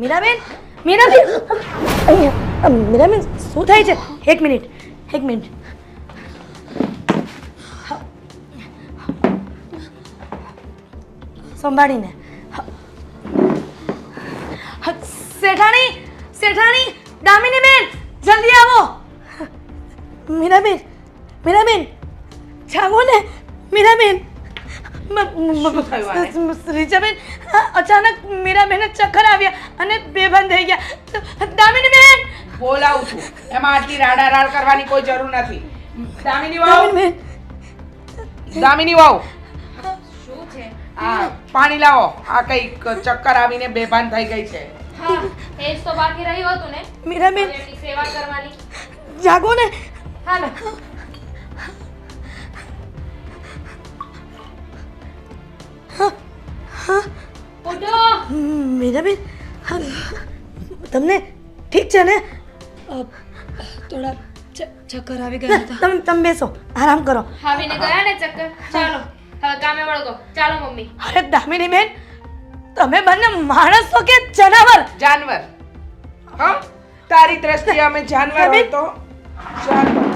મીરાબેન મીરાબેન. મીરાબેન શું થાય છે? એક મિનિટ એક મિનિટ. સંભાળીને. શેઠાણી શેઠાણી દામિની બેન જલ્દી આવો. મીરાબેન મીરાબેન જાગો ને. મીરાબેન? રીચાબેન અચાનક મીરાબેન ચક્કર આવ્યા. અને બેભાન થઈ ગયા. દામિની બેન! બોલાવું છું. એમાં આટલી રાડા રાડ કરવાની કોઈ જરૂર નથી. દામિની વાવ! દામિની વાવ! શું છે? આ પાણી લાવો. આ કઈ ચક્કર આવીને બેભાન થઈ ગઈ છે. હા એ તો બાકી રહ્યું હતું ને. મીરાબેન સેવા કરવાની. જાગો ને! હાલો. હા હા. ઓડો મીરાબેન તમને ઠીક છે ને? થોડા ચક્કર આવી ગયા હતા. તમે તમે બેસો. આરામ કરો. આવીને ગયા ને ચક્કર? ચાલો હવે કામે વળગો ચાલો મમ્મી. અરે દામિની બેન તમે બંને માણસ છો કે જનાવર? જાનવર. હા? તારી દ્રષ્ટિએ અમે જાનવર હોય તો જાનવર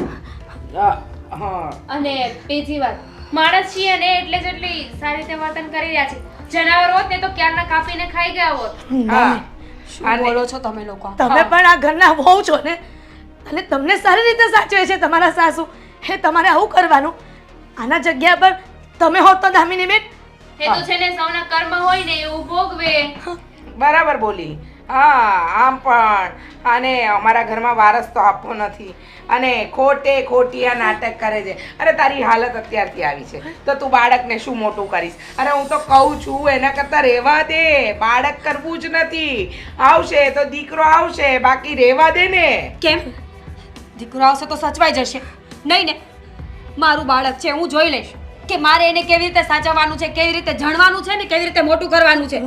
હા, અને બીજી વાત. માણસ છીએ ને એટલે જ એટલી સારી રીતે વર્તન કરી રહ્યા છે જનાવર હોત ને તો ક્યારના કાપીને ખાઈ ગયા હોત. હા. શું બોલો છો તમે લોકો? તમે પણ આ ઘરના વહુ છો ને? અને તમને સારી રીતે સાચવે છે તમારા સાસુ. હે તમારે આવું કરવાનું. આના જગ્યા પર તમે હોત તો દામિની બેન એ તો છે ને સૌના કર્મ હોય ને એવું ભોગવે બરાબર બોલી. હા આમ પણ. અને અમારા ઘરમાં વારસ તો આપવો નથી. અને ખોટે ખોટી આ નાટક કરે છે. અરે તારી હાલત અત્યારથી આવી છે. તો તું બાળકને શું મોટું કરીશ? અરે હું તો કહું છું એના કરતાં રહેવા દે. બાળક કરવું જ નથી. આવશે તો દીકરો આવશે બાકી રહેવા દે ને. કેમ? દીકરો આવશે તો સચવાઈ જશે. નહીં ને મારું બાળક છે હું જોઈ લઈશ કે મારે એને કેવી રીતે સાચવવાનું છે કેવી રીતે જણવાનું છે ને કેવી રીતે મોટું કરવાનું છે.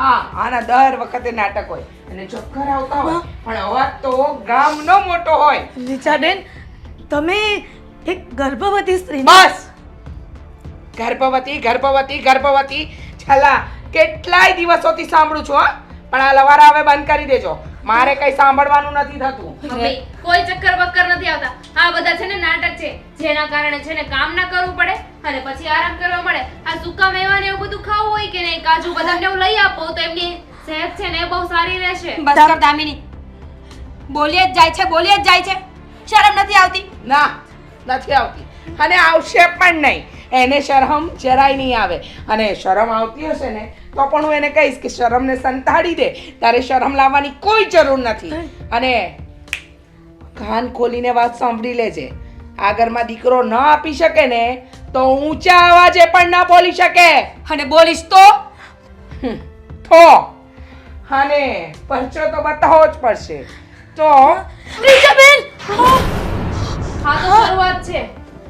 હા આના દર વખતે નાટક હોય. અને ચક્કર આવતા હોય પણ અવાજ તો ગામનો મોટો હોય. રીચાબેન તમે એક ગર્ભવતી સ્ત્રી બસ! ગર્ભવતી ગર્ભવતી ગર્ભવતી. છલા કેટલાય દિવસોથી સાંભળું છું હા. પણ આ લવારા હવે બંધ કરી દેજો. મારે કઈ સાંભળવાનું નથી થતું. કોઈ ચક્કર બક્કર નથી આવતા. આ બધા છે ને નાટક છે. જેના કારણે છે ને કામ ના કરવું પડે અને પછી આરામ કરવા મળે. આ સુકા મેવા ને એવું બધું ખાવું હોય કે નહીં? કાજુ બદામ ને એવું લઈ આપો તો એમની સેહત છે ને બહુ સારી રહેશે. બસ કર દામિની. બોલીએ જ જાય છે બોલીએ જ જાય છે. શરમ નથી આવતી? ના નથી આવતી. અને આવશે પણ નહીં. એને શરમ જરાય નહીં આવે. અને શરમ આવતી હશે ને તો પણ હું એને કહીશ કે શરમને સંતાડી દે. તારે શરમ લાવવાની કોઈ જરૂર નથી. અને કાન ખોલીને વાત સાંભળી લેજે. આ ઘરમાં દીકરો ન આપી શકે ને તો ઊંચા અવાજે પણ ના બોલી શકે. અને બોલીશ તો? હમ, થો અને પરચો તો બતાવો જ પડશે. તો? રીચાબેન હા. તો શરૂઆત છે.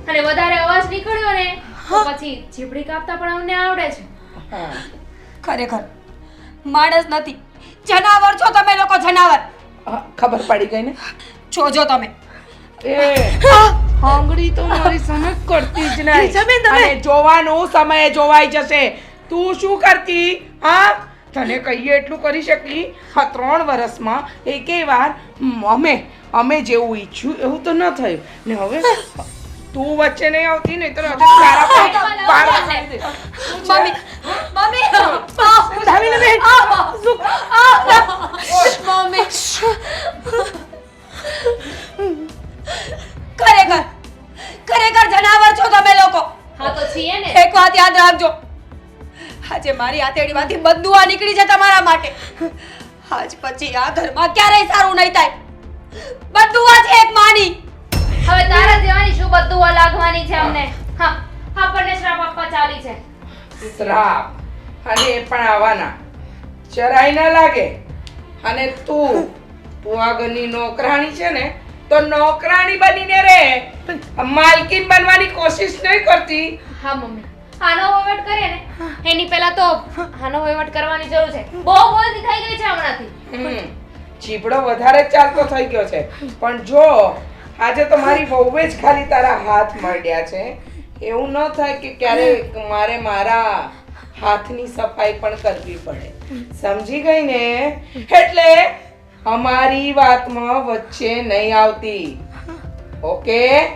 અને વધારે અવાજ નીકળ્યો ને તો પછી જીભડી કાપતા પણ અમને આવડે છે. હા. ખરેખર. માણસ નથી. જનાવર છો તમે લોકો જનાવર. હા, ખબર પડી ગઈ ને? છો જો તમે. એ આંગળી તો મારી સનક કરતી જ નહીં. રીચાબેન, તમે- જોવાનું સમયે જોવાઈ જશે. તું શું કરતી? હા? તને કહીએ એટલું કરી શકી આ ત્રણ વર્ષમાં એકેય વાર અમે અમે જેવું ઈચ્છ્યું એવું તો ન થયું. ને હવે તું વચ્ચે નહીં આવતી ને તો રજત સારા પર વસાવી મમ્મી મમ્મી. મમ્મી. ખરેખર ખરેખર જનાવર છો તમે લોકો. હા તો છીએ ને. એક વાત યાદ રાખજો. આજે મારી આતેડીમાંથી બદુઆ નીકળી છે તમારા માટે. આજ પછી આ ઘરમાં ક્યારેય સારું નહીં થાય. બદુઆ છે એક માની. હવે તારા જેવાની શું બધું લાગવાની છે અમને? હા આપણને શ્રાપ આપવા ચાલી છે. શ્રાપ. અને એ પણ આવવાના. જરાય ના લાગે. અને તું ઘરની નોકરાણી છે ને તો નોકરાણી બનીને રહે. માલકીન બનવાની કોશિશ નહીં કરતી. હા મમ્મી. આનો વહીવટ કરીએ ને એની પહેલા તો આનો વહીવટ કરવાની જરૂર છે. બહુ બોલતી થઈ ગઈ છે હમણાંથી. ચીપડો વધારે ચાલતો થઈ ગયો છે. પણ જો આજે તો મારી બહુ જ ખાલી તારા હાથ મળ્યા છે. એવું ન થાય કે ક્યારે મારે મારા હાથની સફાઈ પણ કરવી પડે. સમજી ગઈ ને? એટલે અમારી વાતમાં વચ્ચે નહીં આવતી. ઓકે?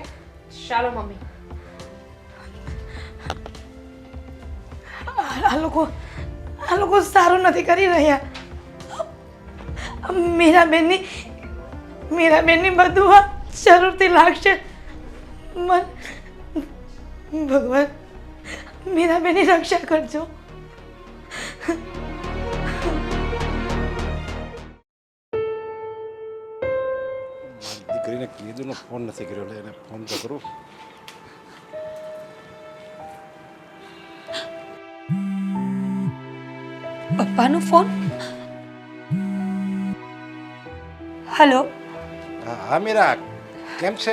ચાલો, મમ્મી. આ લોકો આ લોકો સારું નથી કરી રહ્યા. મીરાબેનની મીરાબેનની બધું આ જરૂરથી લાગશે. મન, ભગવાન, મીરાબેનની રક્ષા કરજો. દીકરીને કીધું ને ફોન નથી કર્યો એટલે એને ફોન તો કરું પપ્પાનો ફોન હલો હા મીરા કેમ છે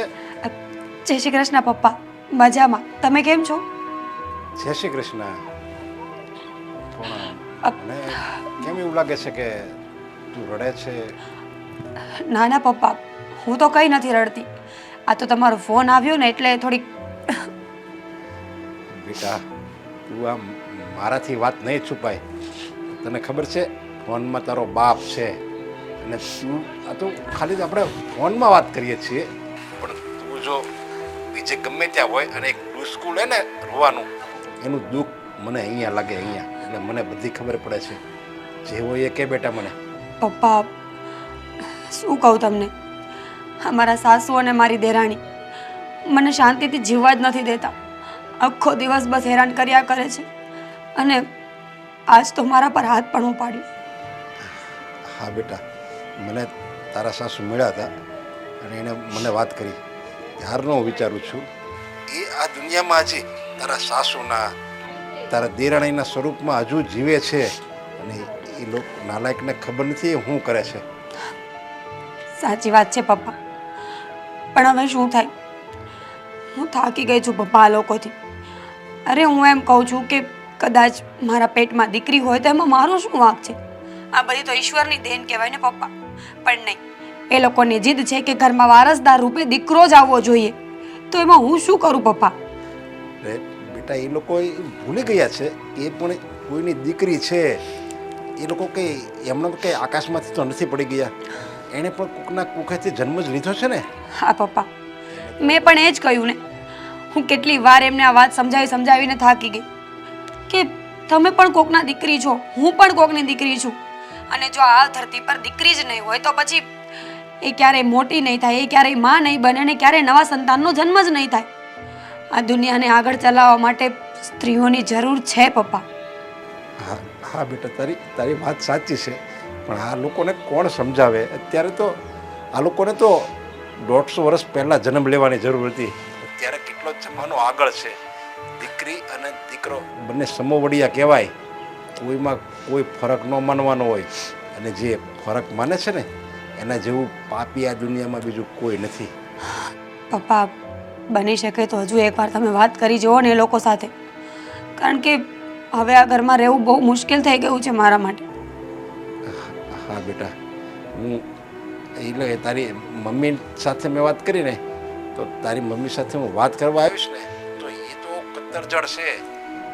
જય શ્રી કૃષ્ણ પપ્પા મજામાં તમે કેમ છો જય શ્રી કૃષ્ણ મને કેમ એવું લાગે છે કે તું રડે છે ના ના પપ્પા હું તો કંઈ નથી રડતી. આ તો તમારો ફોન આવ્યો ને એટલે થોડીક બેટા તું આમ મારાથી વાત નહીં છુપાય. તને ખબર છે ફોનમાં તારો બાપ છે. અને તું આ તો ખાલી તો આપણે ફોનમાં વાત કરીએ છીએ. પણ તું જો બીજે ગમે ત્યાં હોય અને એક ડુસ્કું લે ને રોવાનું એનું દુઃખ મને અહીંયા લાગે અહીંયા. અને મને બધી ખબર પડે છે. જે હોય એ કે બેટા મને. પપ્પા શું કહું તમને? અમારા સાસુ અને મારી દેરાણી. મને શાંતિથી જીવવા જ નથી દેતા. આખો દિવસ બસ હેરાન કર્યા કરે છે. અને આજ તો મારા પર હાથ પણ ઉપાડ્યો. હા બેટા મને તારા સાસુ મળ્યા હતા અને એને મને વાત કરી. ત્યારનો હું વિચારું છું એ આ દુનિયામાં આજે તારા સાસુના તારા દેરાણીના સ્વરૂપમાં હજુ જીવે છે અને એ લોકો નાલાયકને ખબર નથી એ શું કરે છે. સાચી વાત છે પપ્પા. પણ હવે શું થાય? હું થાકી ગઈ છું પપ્પા લોકોથી. અરે હું એમ કહું છું કે કદાચ મારા પેટમાં દીકરી હોય તો એમાં મારો શું વાંક છે? આ બધી તો ઈશ્વરની દેન કહેવાય ને પપ્પા. પણ નહીં, એ લોકોની જીદ છે કે ઘરમાં વારસદાર રૂપે દીકરો જ આવવો જોઈએ. તો એમાં હું શું કરું પપ્પા? બેટા, એ લોકો ભૂલી ગયા છે એ પણ કોઈની દીકરી છે. એ લોકો કંઈ એમને કંઈ આકાશમાંથી તો નથી પડી ગયા? એણે પણ કોકના કુખેથી જન્મ જ લીધો છે ને? હા પપ્પા. મેં પણ એ જ કહ્યું ને. હું કેટલી વાર એમને આ વાત સમજાવી સમજાવીને થાકી ગઈ. કે તમે પણ કોકના દીકરી છો હું પણ કોકની દીકરી છું. અને જો આ ધરતી પર દીકરી જ નહીં હોય તો પછી એ ક્યારેય મોટી નહીં થાય એ ક્યારેયમાં નહીં બને અને ક્યારેય નવા સંતાનનો જન્મ જ નહીં થાય. આ દુનિયાને આગળ ચલાવવા માટે સ્ત્રીઓની જરૂર છે પપ્પા. હા હા બેટા તારી તારી વાત સાચી છે. પણ આ લોકોને કોણ સમજાવે? અત્યારે તો આ લોકોને તો દોઢસો વર્ષ પહેલાં જન્મ લેવાની જરૂર હતી. અત્યારે કેટલો જમાનો આગળ છે? દીકરી અને દીકરો બંને સમોવડિયા કહેવાય. કોઈમાં કોઈ ફરક ન માનવાનો હોય. અને જે ફરક માને છે ને, એના જેવું પાપી આ દુનિયામાં બીજું કોઈ નથી. પપ્પા, બની શકે તો હજુ એકવાર તમે વાત કરી જુઓ ને એ લોકો સાથે. કારણ કે હવે આ ઘરમાં રહેવું બહુ મુશ્કેલ થઈ ગયું છે મારા માટે. બેટા. હું એટલે તારી મમ્મી સાથે મેં વાત કરી ને તો તારી મમ્મી સાથે હું વાત કરવા આવીશ ને તો એ તો કત્તરજળ છે.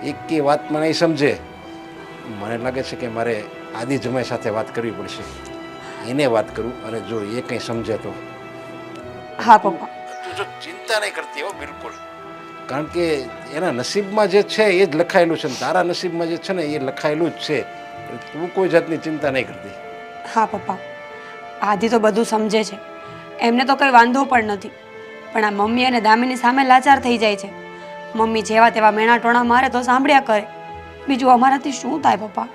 એક એ વાત મને સમજે. મને લાગે છે કે મારે આદિ જમાઈ સાથે વાત કરવી પડશે. એને વાત કરું અને જો એ કંઈ સમજે તો. હા પપ્પા. તું જો ચિંતા નહીં કરતી હો બિલકુલ. કારણ કે એના નસીબમાં જે છે એ જ લખાયેલું છે તારા નસીબમાં જે છે ને એ લખાયેલું જ છે. તું કોઈ જાતની ચિંતા નહીં કરતી. હા, પપ્પા. આદિ તો બધું સમજે છે. એમને તો કંઈ વાંધો પણ નથી. પણ આ મમ્મી અને દામિની સામે લાચાર થઈ જાય છે. મમ્મી જેવા તેવા મેણા ટોણા મારે તો સાંભળ્યા કરે. બીજું અમારાથી શું થાય, પપ્પા?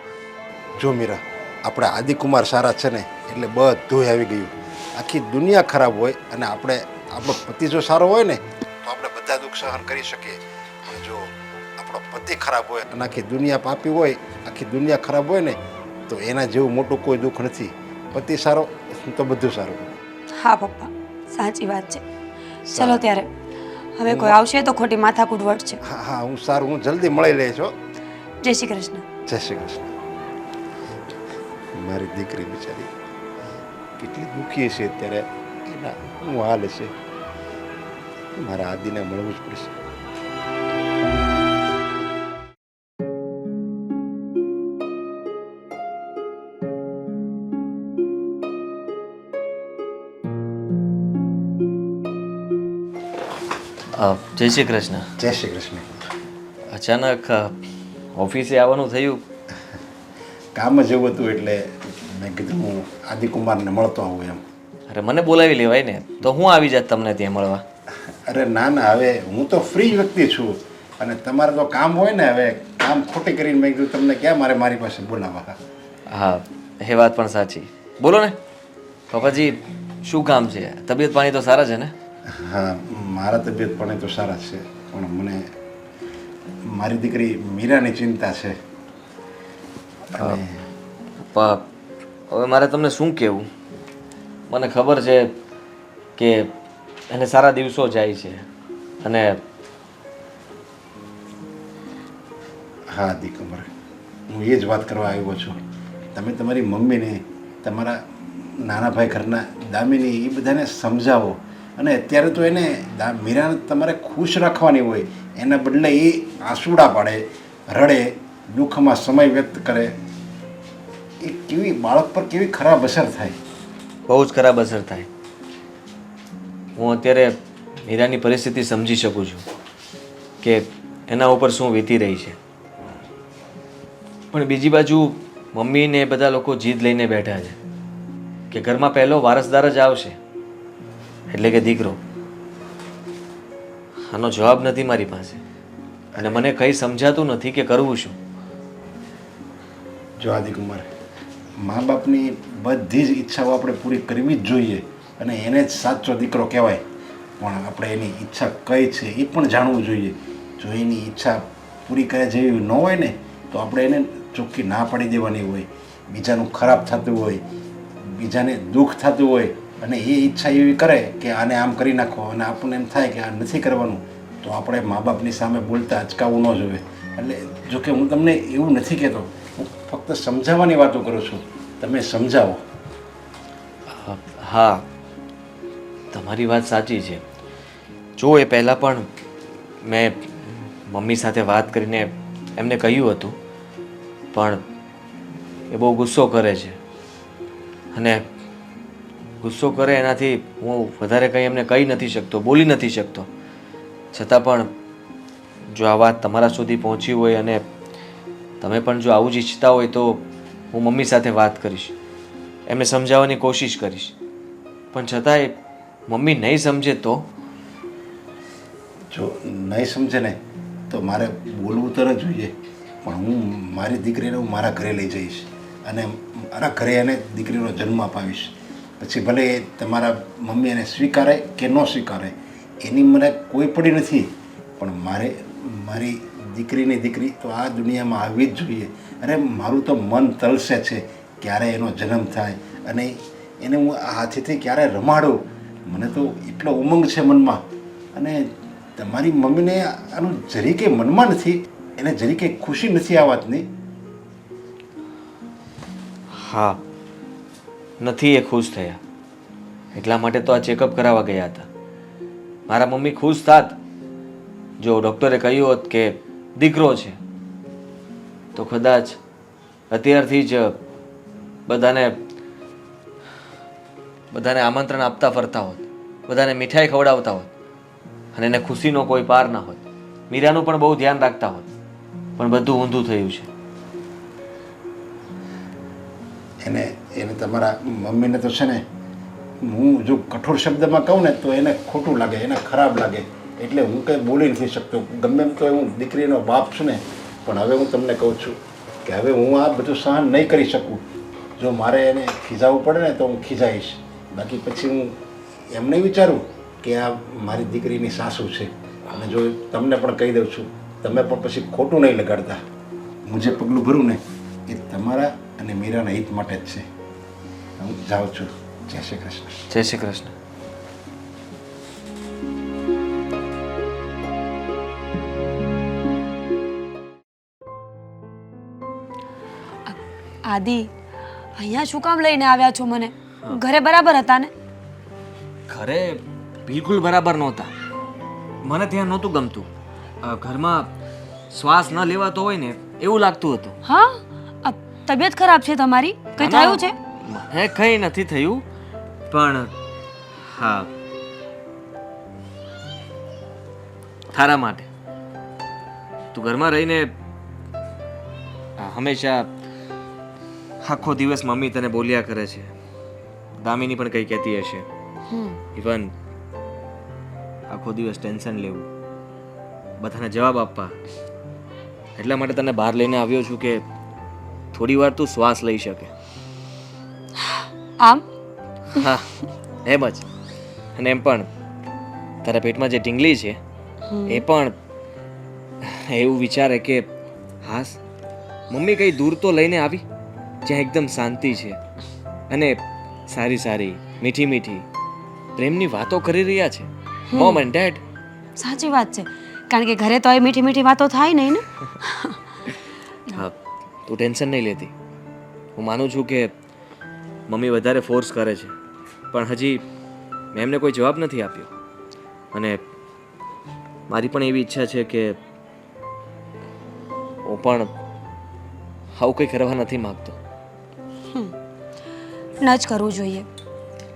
જો મીરા, આપણે આદિકુમાર સારા છે ને, એટલે બધું આવી ગયું. આખી દુનિયા ખરાબ હોય અને આપણે, આપણો પતિ જો સારો હોય ને, તો આપણે બધા દુઃખ સહન કરી શકીએ. જો આપણો પતિ ખરાબ હોય અને આખી દુનિયા પાપી હોય, આખી દુનિયા ખરાબ હોય ને તો એના જેવું મોટું કોઈ દુઃખ નથી. પતિ સારો તો બધું સારું હા પપ્પા. સાચી વાત છે. ચલો ત્યારે. હવે કોઈ આવશે તો ખોટી માથાકૂટ છે હા હા હું સારું હું જલ્દી મળી લે છો જય શ્રી કૃષ્ણ. જય શ્રી કૃષ્ણ. મારી દીકરી બિચારી કેટલી દુઃખી છે અત્યારે. એના હું હાલ છે મારા આદિને મળવું જ પડશે. જય શ્રી કૃષ્ણ. જય શ્રી કૃષ્ણ. અચાનક ઓફિસે આવવાનું થયું. કામ જ એવું હતું એટલે મેં કીધું હું આદિકુમારને મળતો આવું એમ. અરે મને બોલાવી લેવાય ને તો હું આવી જાત તમને ત્યાં મળવા? અરે ના ના હવે હું તો ફ્રી વ્યક્તિ છું. અને તમારે તો કામ હોય ને હવે કામ ખોટી કરીને મેં કીધું તમને ક્યાં મારે મારી પાસે બોલાવવા? હા એ વાત પણ સાચી. બોલો ને પપ્પાજી શું કામ છે? તબિયત પાણી તો સારા છે ને? હા મારા તબિયત પણ તો સારા છે પણ મને મારી દીકરી મીરાની ચિંતા છે. પપ્પા હવે મારે તમને શું કહેવું? મને ખબર છે કે એને સારા દિવસો જાય છે અને હા દીકમર હું એ જ વાત કરવા આવ્યો છું. તમે તમારી મમ્મીને તમારા નાના ભાઈ ઘરના દામીની એ બધાને સમજાવો અને અત્યારે તો એને મીરાને તમારે ખુશ રાખવાની હોય, એના બદલે એ આંસુડા પાડે, રડે, દુઃખમાં સમય વ્યક્ત કરે. એ કેવી બાળક પર કેવી ખરાબ અસર થાય? બહુ જ ખરાબ અસર થાય. હું અત્યારે મીરાની પરિસ્થિતિ સમજી શકું છું કે એના ઉપર શું વીતી રહી છે. પણ બીજી બાજુ મમ્મીને બધા લોકો જીદ લઈને બેઠા છે કે ઘરમાં પહેલો વારસદાર જ આવશે. એટલે કે દીકરો. આનો જવાબ નથી મારી પાસે. અને મને કંઈ સમજાતું નથી કે કરવું શું. જો આદિકુમાર મા બાપની બધી જ ઈચ્છાઓ આપણે પૂરી કરવી જ જોઈએ અને એને જ સાચો દીકરો કહેવાય. પણ આપણે એની ઈચ્છા કઈ છે એ પણ જાણવું જોઈએ. જો એની ઈચ્છા પૂરી કર્યા જેવી ન હોય ને, તો આપણે એને ચોખ્ખી ના પાડી દેવાની હોય. બીજાનું ખરાબ થતું હોય, બીજાને દુઃખ થતું હોય અને એ ઈચ્છા એવી કરે કે આને આમ કરી નાખો અને આપણને એમ થાય કે આ નથી કરવાનું, તો આપણે મા બાપની સામે બોલતા અચકાવવું ન જોઈએ. એટલે જો કે હું તમને એવું નથી કહેતો, હું ફક્ત સમજાવવાની વાતો કરું છું. તમે સમજાવો. હા. તમારી વાત સાચી છે. જો એ પહેલાં પણ મેં મમ્મી સાથે વાત કરીને એમને કહ્યું હતું, પણ એ બહુ ગુસ્સો કરે છે. અને ગુસ્સો કરે એનાથી હું વધારે કંઈ એમને કહી નથી શકતો, બોલી નથી શકતો. છતાં પણ જો આ વાત તમારા સુધી પહોંચી હોય અને તમે પણ જો આવું જ ઈચ્છતા હોય તો હું મમ્મી સાથે વાત કરીશ. એમને સમજાવવાની કોશિશ કરીશ. પણ છતાંય મમ્મી નહીં સમજે તો? જો નહીં સમજે ને, તો મારે બોલવું તો ન જોઈએ. પણ હું મારી દીકરીને હું મારા ઘરે લઈ જઈશ. અને મારા ઘરે એને દીકરીનો જન્મ અપાવીશ. પછી ભલે તમારા મમ્મી એને સ્વીકારે કે ન સ્વીકારે, એની મને કોઈ પડી નથી. પણ મારે, મારી દીકરીની દીકરી તો આ દુનિયામાં આવવી જ જોઈએ. અરે, મારું તો મન તલસે છે ક્યારે એનો જન્મ થાય અને એને હું હાથેથી ક્યારે રમાડું. મને તો એટલો ઉમંગ છે મનમાં. અને તમારી મમ્મીને આનું જરી કંઈ મનમાં નથી, એને જરી કંઈ ખુશી નથી આ વાતની? હા. નથી એ ખુશ થયા. એટલા માટે તો આ ચેકઅપ કરાવવા ગયા હતા. મારા મમ્મી ખુશ થાત. જો ડૉક્ટરે કહ્યું હોત કે દીકરો છે, તો કદાચ અત્યારથી જ બધાને બધાને આમંત્રણ આપતા ફરતા હોત. બધાને મીઠાઈ ખવડાવતા હોત. અને એને ખુશીનો કોઈ પાર ના હોત. મીરાનું પણ બહુ ધ્યાન રાખતા હોત. પણ બધું ઊંધું થયું છે. એને એને તમારા મમ્મીને તો છે ને હું જો કઠોર શબ્દમાં કહું ને તો એને ખોટું લાગે, એને ખરાબ લાગે. એટલે હું કંઈ બોલી નથી શકતો. ગમે એમ તો હું દીકરીનો બાપ છું ને, પણ હવે હું તમને કહું છું કે હવે હું આ બધું સહન નહીં કરી શકું. જો મારે એને ખીજાવવું પડે ને તો હું ખીજાઈશ. બાકી પછી હું એમ નહીં વિચારું કે આ મારી દીકરીની સાસુ છે. અને જો તમને પણ કહી દઉં છું, તમે પણ પછી ખોટું નહીં લગાડતા. હું જે પગલું ભરું ને, એ તમારા અને મીરાના હિત માટે જ છે. હું જાઉં છું. જય શ્રી કૃષ્ણ. જય શ્રી કૃષ્ણ. આદિ અહીંયા શું કામ લઈને આવ્યા છો મને? ઘરે બરાબર હતા ને? ઘરે બિલકુલ બરાબર નહોતા. મને ત્યાં નહોતું ગમતું. ઘરમાં શ્વાસ ન લેવાતો હોય ને એવું લાગતું હતું. હા? તબિયત ખરાબ છે તમારી? કઈ થયું છે? મને કંઈ નથી થયું પણ હા. તારા માટે. તું ઘરમાં રહીને હંમેશા આખો દિવસ મમ્મી તને બોલ્યા કરે છે. દામિની પણ કંઈ કહેતી હશે. ઇવન આખો દિવસ ટેન્શન લેવું. બધાને જવાબ આપવા. એટલા માટે તને બહાર લઈને આવ્યો છું કે થોડી વાર તું શ્વાસ લઈ શકે. આમ? હા એમ જ. અને એમ પણ તારા પેટમાં જે ઢીંગલી છે એ પણ એવું વિચારે કે હાસ મમ્મી કઈ દૂર તો લઈને આવી જ્યાં એકદમ શાંતિ છે અને સારી સારી મીઠી મીઠી પ્રેમની વાતો કરી રહ્યા છે. મોમ એન્ડ ડેડ સાચી વાત છે. કારણ કે ઘરે તો એ મીઠી મીઠી વાતો થાય નહીં ને. તું ટેન્શન નહીં લેતી. હું માનું છું કે મમ્મી વધારે ફોર્સ કરે છે. પણ હજી મેં એમને કોઈ જવાબ નથી આપ્યો. અને મારી પણ એવી ઈચ્છા છે કે હું પણ આવું કંઈ કરવા નથી માગતો. ન જ કરવું જોઈએ.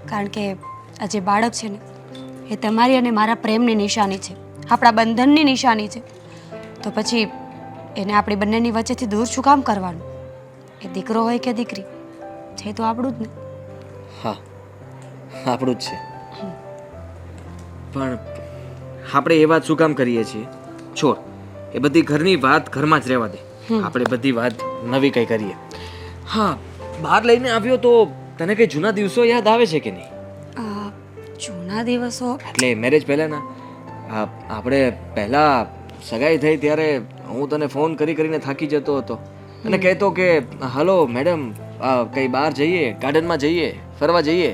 કારણ કે આ જે બાળક છે ને, એ તમારી અને મારા પ્રેમની નિશાની છે. આપણા બંધનની નિશાની છે. તો પછી એને આપણી બંનેની વચ્ચેથી દૂર શું કામ કરવાનું? એ દીકરો હોય કે દીકરી? છે તો આપણું જ ને. હા આપણું જ છે. પણ આપણે એ વાત શું કામ કરીએ છીએ? છોડ એ બધી ઘરની વાત ઘરમાં જ રહેવા દે. આપણે બધી વાત નવી કંઈ કરીએ. હા બહાર લઈને આવ્યો તો તને કઈ જૂના દિવસો યાદ આવે છે કે નહીં? જૂના દિવસો? એટલે મેરેજ પહેલાંના. આપણે પહેલાં સગાઈ થઈ ત્યારે હું તને ફોન કરી કરીને થાકી જતો હતો. અને કહેતો કે હલો મેડમ કંઈ બહાર જઈએ ગાર્ડનમાં જઈએ ફરવા જઈએ.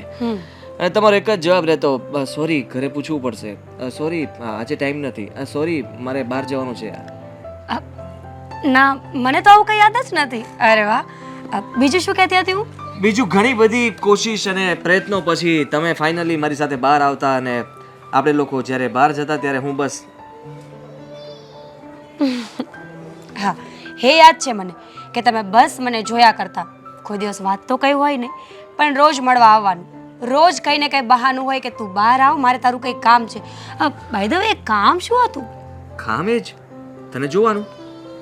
અને તમારો એક જ જવાબ રહેતો સોરી ઘરે પૂછવું પડશે. સોરી આજે ટાઈમ નથી. સોરી મારે બહાર જવાનું છે. ના મને તો આવું કંઈ યાદ જ નથી. અરે વાહ. બીજું શું કહેતી હતી હું? બીજું ઘણી બધી કોશિશ અને પ્રયત્નો પછી તમે ફાઇનલી મારી સાથે બહાર આવતા અને આપણે લોકો જ્યારે બહાર જતા ત્યારે હું બસ હા હે યાદ છે મને કે તમે બસ મને જોયા કરતા. કોઈ દિવસ વાત તો કંઈ હોય નહીં પણ રોજ મળવા આવવાનું. રોજ કંઈ ને કંઈ બહાનું હોય કે તું બહાર આવ મારે તારું કંઈ કામ છે. બાય ધ વે કામ શું હતું? કામ એ જ. તને જોવાનું.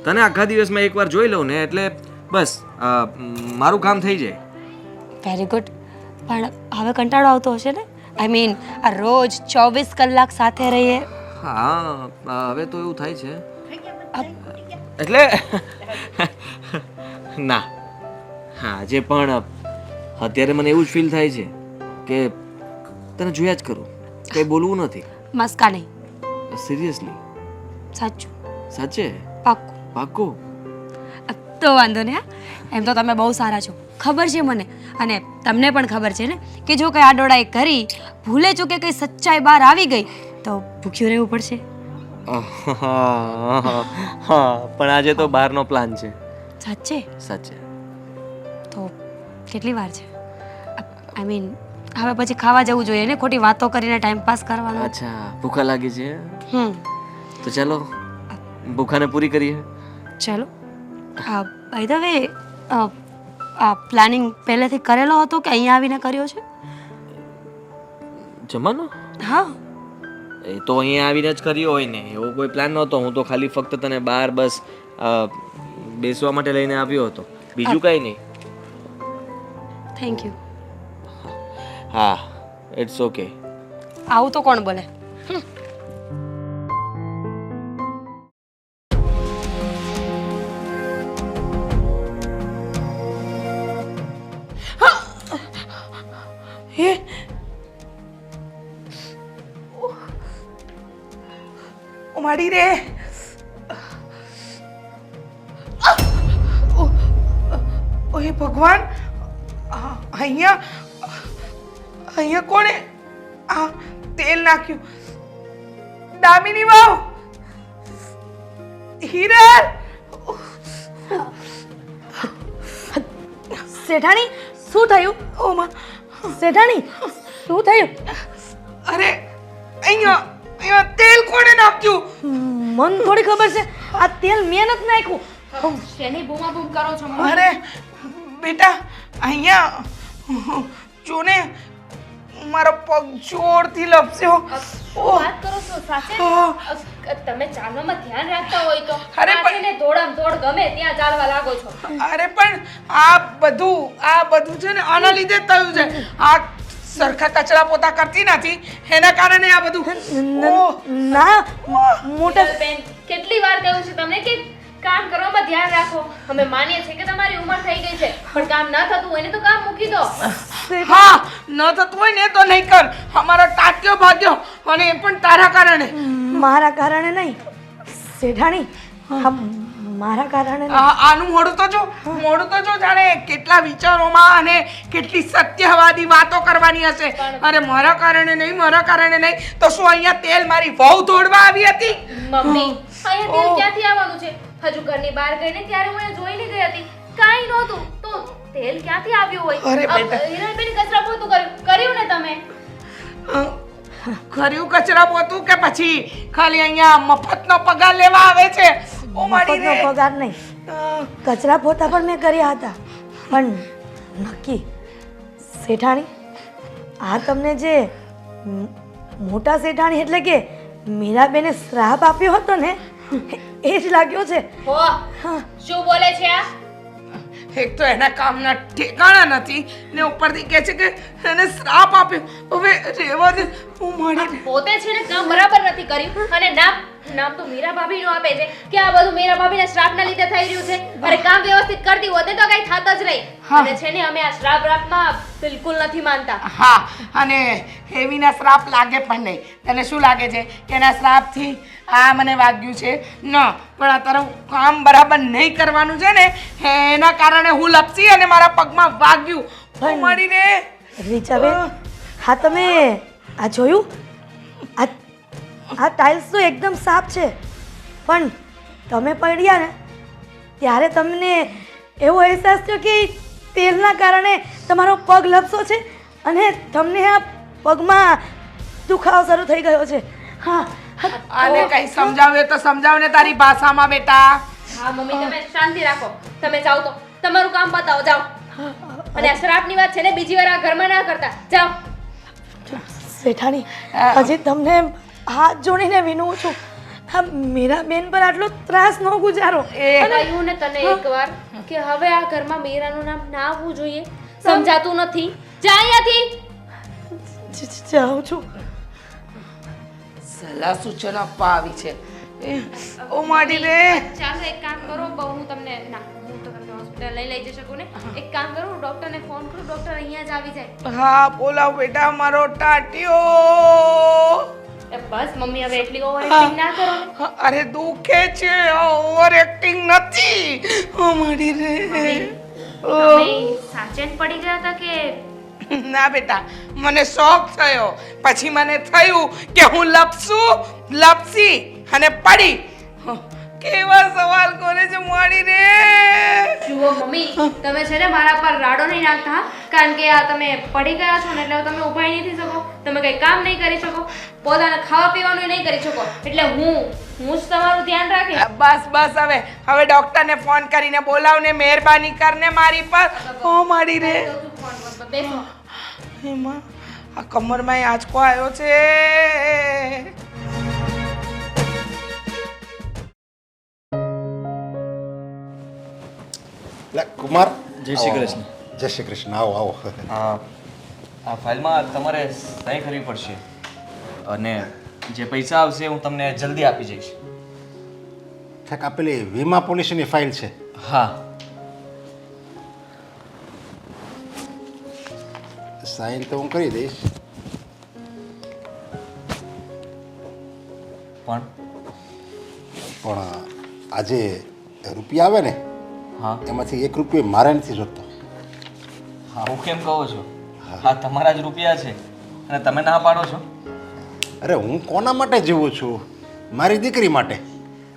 તને આખા દિવસમાં એકવાર જોઈ લઉં ને એટલે બસ મારું કામ થઈ જાય. વેરી ગુડ પણ હવે કંટાળો આવતો હશે ને? આઈ મીન આ રોજ ચોવીસ કલાક સાથે રહીએ. હા હવે તો એવું થાય છે. એટલે? ના. હા જે પણ અત્યારે મને એવું જ ફીલ થાય છે કે તને જોયા જ કરું. કંઈ બોલવું નથી. મસ્કા નહીં. સિરિયસલી સાચું. સાચે? પાક્કું. પાક્કું? તો વાંધો હા. એમ તો તમે બહુ સારા છો. ખબર છે મને. અને તમને પણ ખબર છે ને કે જો કંઈ આડોડાઈ કરી ભૂલે ચૂકે કંઈ સચ્ચાઈ બહાર આવી ગઈ તો ભૂખ્યું રહેવું પડશે. હા પણ આજે તો બહારનો પ્લાન છે. સાચે? સાચે. તો કેટલી વાર છે? આઈ મીન હવે પછી ખાવા જવું જોઈએ ને? ખોટી વાતો કરીને ટાઈમ પાસ કરવાનો. અચ્છા ભૂખા લાગી છે? હમ. તો ચાલો ભૂખાને પૂરી કરીએ. ચાલો. આ બાય ધ વે આ પ્લાનિંગ પહેલેથી કરેલો હતો કે અહીંયા આવીને કર્યો છે? જમવાનો? હા. એ તો અહીંયા આવીને જ કર્યો હોય ને એવો કોઈ પ્લાન નહોતો. હું તો ખાલી ફક્ત તને બહાર બસ બેસવા માટે લઈને આવ્યો હતો. બીજું કંઈ નહીં. થેન્ક યુ હા ઇટ્સ ઓકે આવું તો કોણ બોલે? ઓ રે. ઓ ઓ ભગવાન અહીંયા અહીંયા કોણે આ તેલ નાખ્યું? દામિની વાવ! હિરલ! શેઠાણી શું થયું? ઓ માં. શેઠાણી શું થયું? અરે અહીંયા અહીંયા તેલ કોણે નાખ્યું? મન થોડી ખબર છે. આ તેલ મેં નથી નાખ્યું. શેની બૂમા બૂમ કરો છો અરે બેટા અહીંયા જોને મારો પગ જોરથી લપસ્યો ઓ વાત કરો છો? સાચે? તમે ચાલવામાં ધ્યાન રાખતા હોય તો. અરે પણ- દોડામ દોડ ગમે ત્યાં ચાલવા લાગો છો. અરે પણ આ બધું આ બધું છે ને આના લીધે થયું છે. આ સરખા કચરા પોતા કરતી નથી. એના કારણે આ બધું ના મોટા બેન કેટલી વાર કહ્યું છે તમને કે કામ કરવામાં ધ્યાન રાખો. અમે માનીએ છીએ કે તમારી ઉંમર થઈ ગઈ છે પણ કામ ન થતું હોય ને તો કામ મૂકી દો. હા ન થતું હોય ને તો નહીં કર. અમારો ટાટ્યો ભાગ્યો અને એ પણ તારા કારણે. મારા કારણે નહીં. શેઠાણી મારા કારણે આનું મોડું તો જો મોડું તો જો જાણે કેટલા વિચારોમાં અને કેટલી સત્યવાદી વાતો કરવાની હશે. અરે મારા કારણે નહીં મારા કારણે નહીં. તો શું અહીંયા તેલ મારી વહુ ધોડવા આવી હતી? મમ્મી અહીંયા તેલ ક્યાંથી આવવાનું છે? હજુ ઘરની બહાર ગઈને ત્યારે હું જોઈ જોઈને ગઈ હતી. કાંઈ નહોતું. તો તેલ ક્યાંથી આવ્યું હોય? અરે બેટા. હિરલબેન કચરા પોતું કર્યું. કર્યું ને તમે? કર્યું કચરા પોતું કે પછી ખાલી અહીંયા મફતનો પગાર લેવા આવે છે? મફતનો રે. પગાર નહીં. કચરા પોતા પણ મેં કર્યા હતા. પણ નક્કી શેઠાણી આ તમને જે મોટા શેઠાણી એટલે કે મીરાબેને શ્રાપ આપ્યો હતો ને એ જ લાગ્યો છે. હો શું બોલે છે આ? એક તો એના કામના ઠેકાણા નથી ને ઉપરથી કહે છે કે એને શ્રાપ આપ્યો. હવે રેવા દે. હું મારી પોતે છે ને કામ બરાબર નથી કર્યું અને નામ નામ તો મીરા ભાભી નું આપે છે કે આ બધું મીરા ભાભીના શ્રાપના લીધે થઈ રહ્યું છે. અરે કામ વ્યવસ્થિત કરતી હોત તો કઈ થાત જ નહીં. અને છે ને અમે આ શ્રાપ રાપમાં બિલકુલ નથી માનતા. હા અને હેવીના શ્રાપ લાગે પણ નહીં. તને શું લાગે છે કે એના શ્રાપથી આ મને વાગ્યું છે? ન પણ આ તારું કામ બરાબર નહીં કરવાનું છે ને એના કારણે હું લપસી અને મારા પગમાં વાગ્યું. હું મળીને રીચાબેન હા તમે આ જોયું? આ આ ટાઇલ્સ તો એકદમ સાફ છે. પણ તમે પડ્યા ને ત્યારે તમને એવો અહેસાસ થયો કે તેલના કારણે તમારો પગ લપસો છે અને તમને આ પગમાં દુખાવો શરૂ થઈ ગયો છે. હા અને આને કઈ સમજાવે તો સમજાવ ને તારી ભાષામાં બેટા. હા મમ્મી તમે શાંતિ રાખો. તમે જાઓ તો. તમારું કામ બતાવો જાઓ. અને આ શ્રાપની વાત છે ને બીજી વાર આ ઘરમાં ના કરતા. જાઓ. શેઠાણી હજી તમને હાથ જોડીને વિનવું છું. હા મીરાબેન પર આટલો ત્રાસ ન ગુજારો. એ કહ્યું ને તને એકવાર કે હવે આ ઘરમાં મીરાનું નામ ના આવવું જોઈએ. સમજાતું નથી. જા અહીંયાથી. જાઉં છું. સલાહ સૂચન આપવા આવી છે. એ, ઓ માડી રે. ચાલો એક કામ કરો બહુ હું તમને ના હું તો તમને હોસ્પિટલ લઈ લઈ જઈ શકું ને. એક કામ કરું ડોક્ટરને ફોન કરું ડોક્ટર અહીંયા જ આવી જાય. હા બોલાવ બેટા મારો ટાટિયો. બસ મમ્મી હવે એટલી ઓવર એક્ટિંગ ના કરો. અરે દુખે છે ઓવર એક્ટિંગ નથી. ઓ મારી રે. તમે સાચે પડી ગયા હતા કે? ના બેટા મને શોખ થયો. પછી મને થયું કે હું લપસું લપસી અને પડી. કેવા સવાલ કરે છે મોડી રે? જુઓ મમ્મી તમે છે ને મારા પર રાડો નહીં નાખતા કારણ કે આ તમે પડી ગયા છો ને એટલે તમે ઊભા નહીં થઈ શકો. તમે કંઈ કામ નહીં કરી શકો. પોતાને ખાવા પીવાનું નહીં કરી શકો. એટલે હું હું જ તમારું ધ્યાન રાખીશ. બસ બસ હવે હવે ડોક્ટરને ફોન કરીને બોલાવને મહેરબાની કરને મારી પર. હો મારી રે. બેસો એમાં આ કમરમાં આંચકો આવ્યો છે. લે કુમાર? જય શ્રી કૃષ્ણ. જય શ્રી કૃષ્ણ આવો આવો. આ આ ફાઇલમાં તમારે સહી કરવી પડશે. અને જે પૈસા આવશે હું તમને જલ્દી આપી જઈશ. ઠેક આ પેલી વીમા પોલિસીની ફાઇલ છે. હા. સાઈન તો હું કરી દઈશ. પણ? પણ આજે રૂપિયા આવે ને? હા. એમાંથી એક રૂપિયો મારે નથી જોતો. હા હું કેમ કહો છો? હા. તમારા જ રૂપિયા છે. અને તમે ના પાડો છો? અરે હું કોના માટે જીવું છું? મારી દીકરી માટે.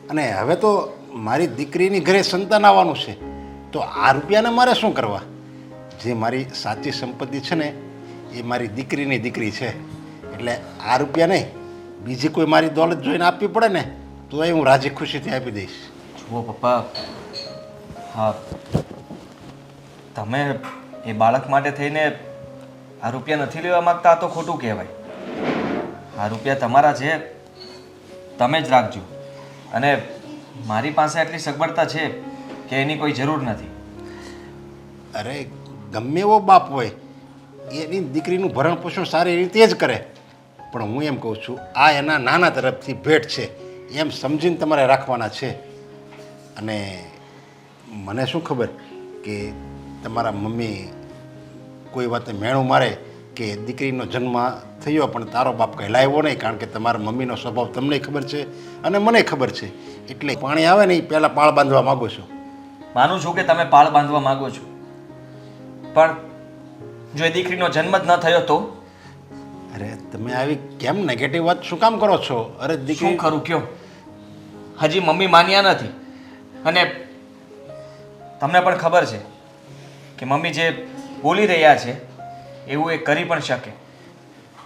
અને હવે તો મારી દીકરીની ઘરે સંતાન આવવાનું છે. તો આ રૂપિયાને મારે શું કરવા? જે મારી સાચી સંપત્તિ છે ને એ મારી દીકરીની દીકરી છે. એટલે આ રૂપિયા નહીં. બીજી કોઈ મારી દોલત જોઈને આપવી પડે ને તો એ હું રાજી ખુશીથી આપી દઈશ. જુઓ પપ્પા હા. તમે એ બાળક માટે થઈને આ રૂપિયા નથી લેવા માંગતા, આ તો ખોટું કહેવાય. આ રૂપિયા તમારા છે, તમે જ રાખજો. અને મારી પાસે આટલી સગવડતા છે કે એની કોઈ જરૂર નથી. અરે, ગમે એવો બાપ હોય, એની દીકરીનું ભરણ પોષણ સારી રીતે જ કરે. પણ હું એમ કહું છું, આ એના નાના તરફથી ભેટ છે. એમ સમજીને તમારે રાખવાના છે. અને મને શું ખબર કે તમારા મમ્મી કોઈ વાતે મેણું મારે કે દીકરીનો જન્મ થયો પણ તારો બાપ કંઈ લાવ્યો નહીં કારણ કે તમારા મમ્મીનો સ્વભાવ તમને ખબર છે અને મને ખબર છે. એટલે પાણી આવે ને એ પહેલાં પાળ બાંધવા માગો છો. માનું છું કે તમે પાળ બાંધવા માગો છો. પણ જો એ દીકરીનો જન્મ જ ન થયો તો? અરે તમે આવી કેમ નેગેટિવ વાત શું કામ કરો છો? અરે શું દીકરી ખરું કયો? હજી મમ્મી માન્યા નથી. અને તમને પણ ખબર છે કે મમ્મી જે બોલી રહ્યા છે, એવું એ કરી પણ શકે.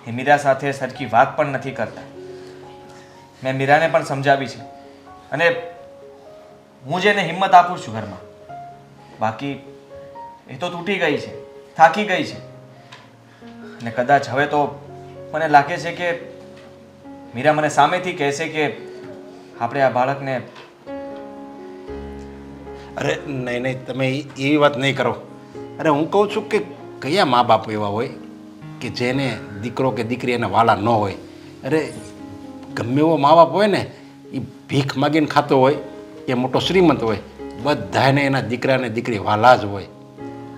એ મીરા સાથે સરખી વાત પણ નથી કરતા. મેં મીરાને પણ સમજાવી છે. અને હું જેને હિંમત આપું છું ઘરમાં, બાકી એ તો તૂટી ગઈ છે, થાકી ગઈ છે. અને કદાચ હવે તો મને લાગે છે કે મીરા મને સામેથી કહેશે કે આપણે આ બાળકને અરે, નહીં નહીં, તમે એવી વાત નહીં કરો. અરે, હું કહું છું કે કયા મા બાપ એવા હોય કે જેને દીકરો કે દીકરી એને વાલા ન હોય? અરે, ગમે એવો મા બાપ હોય ને, એ ભીખ માગીને ખાતો હોય, કે મોટો શ્રીમંત હોય બધાને એના દીકરા ને દીકરી વાલા જ હોય.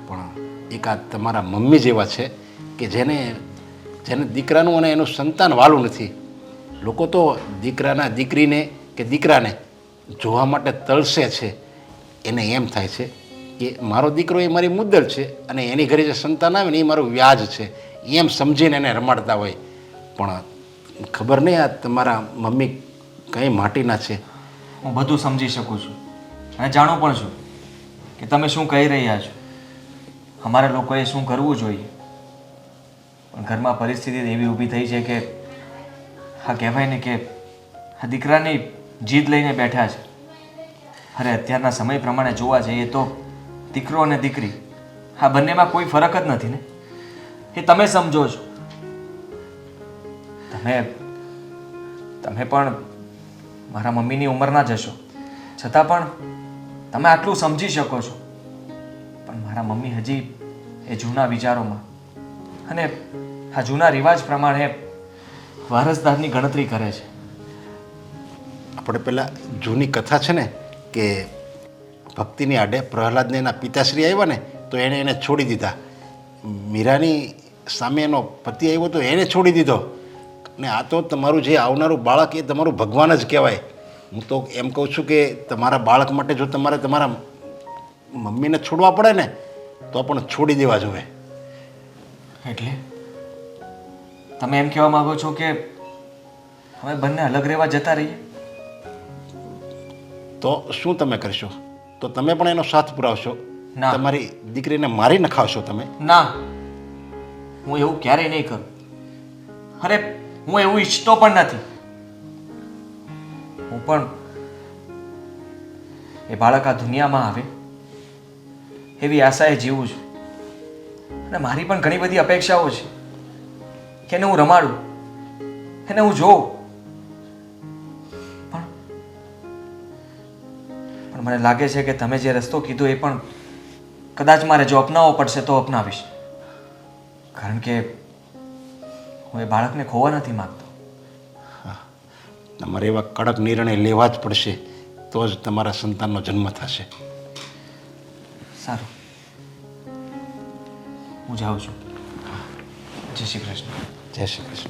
પણ એકાદ તમારા મમ્મી જેવા છે કે જેને જેને દીકરાનું અને એનું સંતાન વાલું નથી. લોકો તો દીકરાના દીકરીને કે દીકરાને જોવા માટે તળસે છે. એને એમ થાય છે કે મારો દીકરો એ મારી મુદ્દલ છે અને એની ઘરે જે સંતાન આવે ને એ મારું વ્યાજ છે, એમ સમજીને એને રમાડતા હોય. પણ ખબર નહીં આ તમારા મમ્મી કઈ માટીના છે. હું બધું સમજી શકું છું અને જાણું પણ છું કે તમે શું કહી રહ્યા છો. અમારા લોકોએ શું કરવું જોઈએ? પણ ઘરમાં પરિસ્થિતિ એવી ઊભી થઈ છે કે હા કહેવાય ને કે આ દીકરાની જીદ લઈને બેઠા છે. અરે, અત્યારના સમય પ્રમાણે જોવા જઈએ તો દીકરો અને દીકરી, આ બંનેમાં કોઈ ફરક જ નથી ને? એ તમે સમજો છો. તમે તમે પણ મારા મમ્મીની ઉંમરના જ હશો. છતાં પણ તમે આટલું સમજી શકો છો. પણ મારા મમ્મી હજી એ જૂના વિચારોમાં. અને આ જૂના રિવાજ પ્રમાણે વારસદારની ગણતરી કરે છે. આપણે પેલા જૂની કથા છે ને કે ભક્તિની આડે પ્રહલાદને એના પિતાશ્રી આવ્યા ને, તો એણે એને છોડી દીધા. મીરાની સામે એનો પતિ આવ્યો તો એણે છોડી દીધો. ને આ તો તમારું જે આવનારું બાળક એ તમારું ભગવાન જ કહેવાય. હું તો એમ કહું છું કે તમારા બાળક માટે જો તમારે તમારા મમ્મીને છોડવા પડે ને, તો પણ છોડી દેવા જોઈએ એટલે તમે એમ કહેવા માગો છો કે અમે બંને અલગ રહેવા જતા રહીએ? તો શું તમે કરશો? તો તમે પણ એનો સાથ પુરાવશો. ના. તમારી દીકરીને મારી નખાવશો તમે? ના. હું એવું ક્યારેય નહીં કરું. અરે હું એવું ઈચ્છતો પણ નથી. હું પણ એ બાળક આ દુનિયામાં આવે એવી આશાએ જીવું છું. અને મારી પણ ઘણી બધી અપેક્ષાઓ છે. કે એને હું રમાડું એને હું જોઉં. મને લાગે છે કે તમે જે રસ્તો કીધો એ પણ કદાચ મારે જો અપનાવવો પડશે તો અપનાવીશ. કારણ કે હું એ બાળકને ખોવા નથી માગતો. તમારે એવા કડક નિર્ણય લેવા જ પડશે તો જ તમારા સંતાનનો જન્મ થશે. સારું. હું જાઉં છું. જય શ્રી કૃષ્ણ. જય શ્રી કૃષ્ણ.